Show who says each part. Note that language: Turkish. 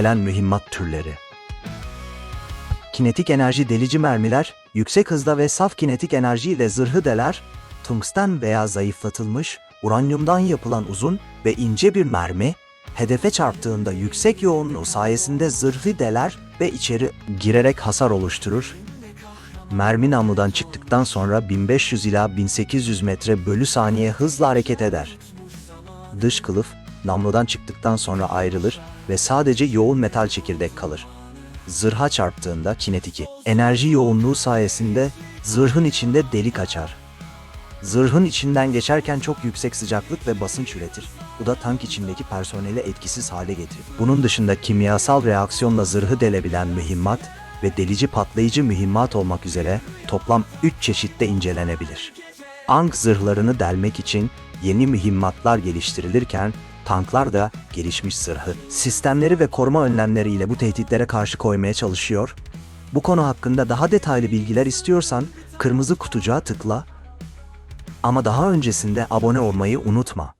Speaker 1: gelen mühimmat türleri. Kinetik enerji delici mermiler, yüksek hızda ve saf kinetik enerji ile zırhı deler, tungsten veya zayıflatılmış, uranyumdan yapılan uzun ve ince bir mermi, hedefe çarptığında yüksek yoğunluğu sayesinde zırhı deler ve içeri girerek hasar oluşturur. Mermi namludan çıktıktan sonra 1500 ila 1800 metre bölü saniye hızla hareket eder. Dış kılıf namludan çıktıktan sonra ayrılır ve sadece yoğun metal çekirdek kalır. Zırha çarptığında kinetik enerji yoğunluğu sayesinde zırhın içinde delik açar. Zırhın içinden geçerken çok yüksek sıcaklık ve basınç üretir. Bu da tank içindeki personeli etkisiz hale getirir. Bunun dışında kimyasal reaksiyonla zırhı delebilen mühimmat ve delici patlayıcı mühimmat olmak üzere toplam 3 çeşitte incelenebilir. Ank zırhlarını delmek için yeni mühimmatlar geliştirilirken tanklar da gelişmiş zırhı, sistemleri ve koruma önlemleriyle bu tehditlere karşı koymaya çalışıyor. Bu konu hakkında daha detaylı bilgiler istiyorsan kırmızı kutucuğa tıkla ama daha öncesinde abone olmayı unutma.